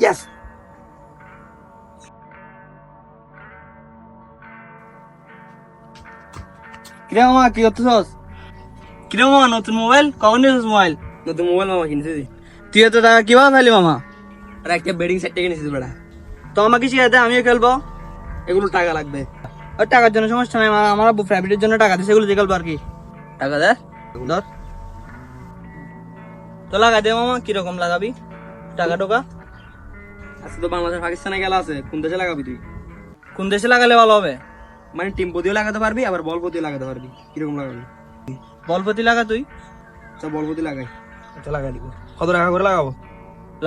Yes কিরে মামা কি করতেছস? কিরে মামা নতুন মোবাইল? কখন নিয়েছিস মোবাইল? নতুন মোবাইল মামা কিনছে। দি তুই এত টাকা কীভাবে ফেলি মামা? আর একটা বেডিং সেট কিনেছিস বেড়া তো আমাকে শিখাতে আমিও খেলব। এগুলো টাকা লাগবে। ওই টাকার জন্য সমস্যা নাই আমার- আমার প্রাইভেটের জন্য টাকা দিছে সেগুলো দিয়ে খেলব আর কি। টাকা দে। ধর। তো লাগা দে মামা কীরকম লাগাবি? টাকা টোকা? আজকে তো বাংলাদেশ পাকিস্তানে খেলা আছে কোন দেশে লাগাবি তুই? কোন দেশে লাগালে ভালো হবে? মানে টিম পতিও লাগাতে পারবি আবার বল পতিও লাগাতে পারবি। কীরকম লাগাবি? বলপতি লাগা তুই? আচ্ছা বল পতি লাগাই। আচ্ছা লাগাই দিব। কত টাকা করে লাগাবো?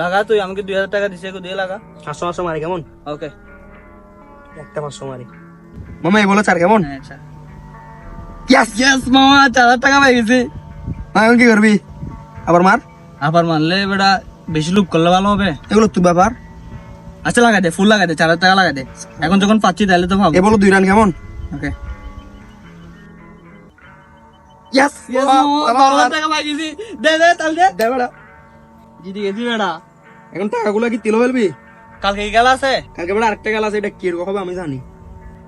লাগা তুই আমাকে দুই হাজার টাকা দিছে দিয়ে লাগা। পাঁচশো পাঁচশো মারি কেমন? ওকে। একটা পাঁচশো মারি। মামা এই বলো চার কেমন? আচ্ছা ইয়াস ইয়েস মামা চার হাজার টাকা পেয়ে গেছি। এখন কি করবি? আবার মার? আবার মারলে বেটা বেশি লুপ করলে ভালো হবে। এগুলো তুই ব্যাপার। আচ্ছা লাগা দে ফুল লাগা দে চার হাজার টাকা লাগা দে। এখন যখন পাচ্ছি তাহলে তো ভাবো এ বলো দুই রান কেমন? ওকে ইয়াস দে দে তাহলে দে। দে বেড়া। জিতে গেছি বেটা এখন টাকাগুলো কি তিলো ফেলবি? কালকে কি খেলা আছে? কালকে বেড়া আরেকটা খেলা আছে এটা কীরকম হবে আমি জানি।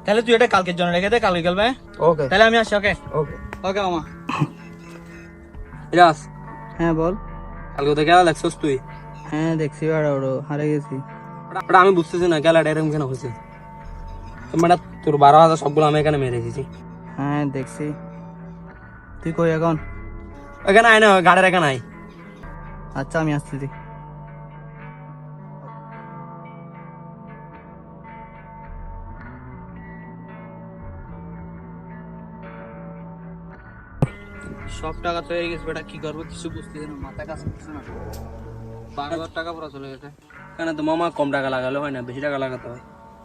তাহলে তুই এটা কালকের জন্য রেখে দে কালকে খেলবে। ওকে তাহলে আমি আসি ওকে ওকে ওকে মামা। ইরাস হ্যাঁ বল। কালকে তো খেলা দেখছস তুই। হ্যাঁ দেখছি বেটা ওরো হারে গেছি। আমি বুঝতেছি না খেলাটা এরকম কেন হয়েছে? মানে তোর বারো হাজার সবগুলো আমি এখানে মেরে রেখেছি হ্যাঁ দেখছি। তুই কই এখন? এখানে আয় না গাড়ির এখানে আয়। আচ্ছা আমি আসতেছি। সব টাকা তো হয়ে গেছে বেটা কি করব? কিছু বুঝতেছি না মাথা কাজ করতেছে না। বারো হাজার টাকা পুরো চলে গেছে। কেন তো মামা কম টাকা লাগালে হয় না? বেশি টাকা লাগাতে হয়।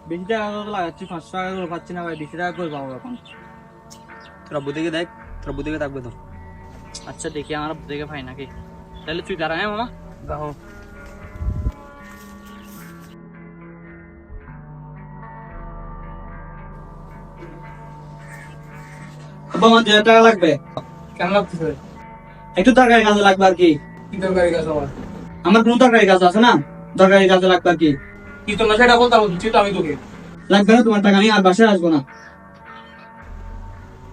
বেশি টাকা করে লাগাচ্ছি পাঁচশো টাকা করে পাচ্ছি না ভাই বেশি টাকা করে পাবো এখন। তোরা বুদিকে দেখ তোরা বুদিকে থাকবে তো। আচ্ছা দেখি আমার দেখে ভাই নাকি। তাহলে তুই দাঁড়া হ্যাঁ মামা? দেখো আমার দেড় টাকা লাগবে। কেমন লাগতেছে একটু তরকারি কাজে লাগবে আর কি। কি তরকারি গাছ আমার আমার কোনো তরকারি কাজ আছে না? তরকারি কাজে লাগবে আর কি? কি তোমরা সেটা বলতে বলছি তো আমি তোকে। লাগবে না তোমার টাকা আমি আর বাসায় আসব না।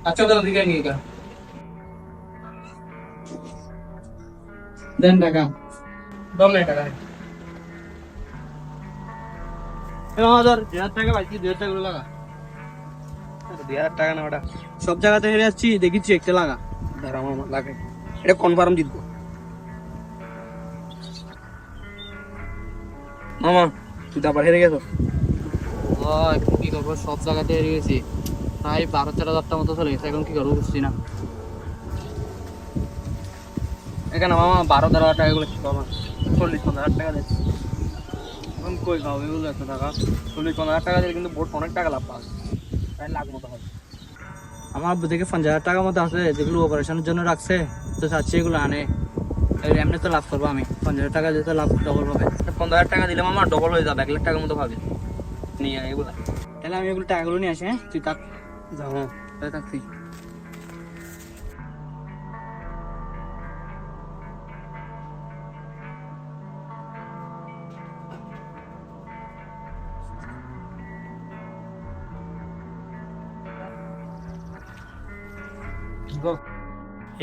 আচ্ছা তাহলে দিকে নিয়ে গা দেন টাকা। দম নেই টাকা। না সব জায়গাতে হেরে যাচ্ছি দেখি চেকটা লাগা। ধরো মামা লাগে। এটা কনফার্ম জিতবো। মামা তুই তো আবার হেরে গেছো। কি করব? সব জায়গাতে হেরে গেছি। প্রায় বারো চার হাজারটা মতো চলে গেছে এখন কি করব বুঝছি না। এখানে মামা বারো তেরো হাজার টাকা গুলো কি পাবা চল্লিশ পঞ্চাশ হাজার টাকা দিচ্ছি এখন কই খাও এগুলো এত টাকা। চল্লিশ পঞ্চাশ হাজার টাকা দিলে কিন্তু বোট অনেক টাকা লাভ পাস তাই লাখ মতো হবে। আমার থেকে পঞ্চাশ হাজার টাকার মতো আছে যেগুলো অপারেশনের জন্য রাখছে তো চাচ্ছি এগুলো আনে। এমনি তো লাভ করব আমি। পঞ্চাশ হাজার টাকা যেতে লাভ ডবল হবে। পনেরো হাজার টাকা দিলে মামা ডবল হয়ে যাবে এক লাখ টাকার মতো পাবে। নিয়ে এগুলা। তাহলে আমি এগুলো টাকাগুলো নিয়ে আসি হ্যাঁ? তুই থাক হ্যাঁ। থাকছি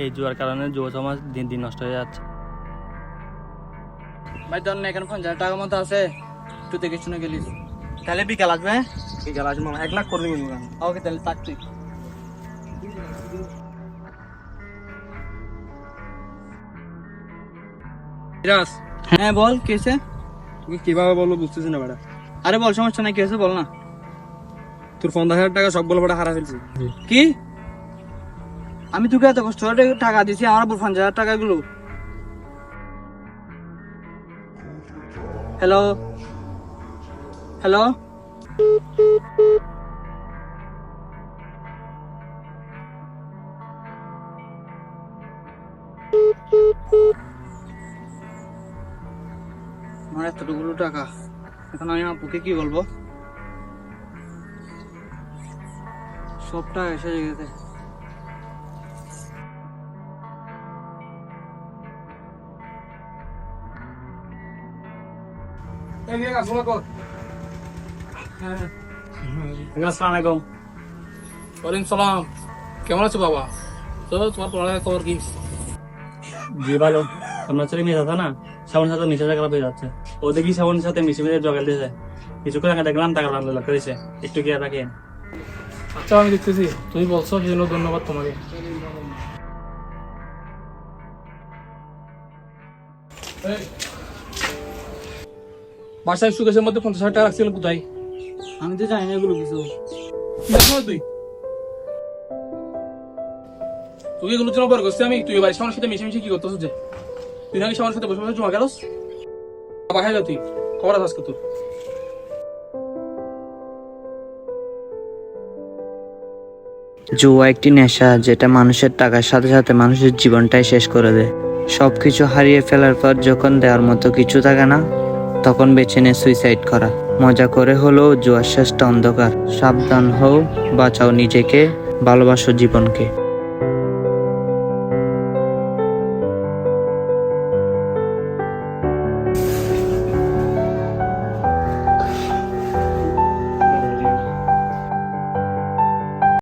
এই জুয়ার কারণে যুব সমাজ দিন দিন নষ্ট হয়ে যাচ্ছে। ভাই তোর না এখানে পঞ্চাশ হাজার টাকার মতো আছে একটু দেখে শুনে গেলিস তাহলে বিকাল আসবে হ্যাঁ? ঠিক এক লাখ করে দিবি ওকে তাহলে থাক তুই। হ্যাঁ বল কেসে তুমি কীভাবে বলব বুঝতেছি না বেটা। আরে বল সমস্যা নাই কেসে বল না। তোর পঞ্চাশ হাজার টাকা সবগুলো বেটা হারা ফেলছি। কি? আমি তোকে এত কষ্ট টাকা দিছি আমার পঞ্চাশ হাজার টাকা হ্যালো হ্যালো আমার এতটুকুলো টাকা। এখন আমি আপুকে কি বলব? সবটা এসে গেছে। ওয়ালাইকুম সালাম। কেমন আছো বাবা? তো তোমার পড়ালেখার খবর কি? জি ভালো। আপনার ছেলে মেয়ে আছে না? শ্রাবণের সাথে মিশে খারাপ হয়ে যাচ্ছে। ও দেখি শ্রাবণের সাথে মিশে মিশে জগাল দিয়েছে কিছুক্ষণ আগে দেখলাম টাকা লাভ লক্ষ্য দিয়েছে একটু কি রাখেন আচ্ছা আমি দেখতেছি। তুমি বলছো সেই জন্য ধন্যবাদ তোমাকে। এই, বাসায় সুকেশের মধ্যে পঞ্চাশ হাজার টাকা রাখছিলেন কোথায়? আমি তো জানি না এগুলো কিছু। দেখো না তুই? তুই এগুলো জন্য বড় করছিস আমি তুই বাড়ির সবার সাথে মিশে মিশে কি করতেছ যে? তুই নাকি সবার সাথে বসে বসে জমা গেলস বাসায় যা তুই। খবর আছে আজকে তোর। জুয়া একটি নেশা যেটা মানুষের টাকার সাথে সাথে মানুষের জীবনটাই শেষ করে দেয়। সবকিছু হারিয়ে ফেলার পর যখন দেওয়ার মতো কিছু থাকে না তখন বেছে নে সুইসাইড করা। মজা করে হলো জুয়ার শেষটা অন্ধকার। সাবধান হও, বাঁচাও নিজেকে, ভালোবাসো জীবনকে।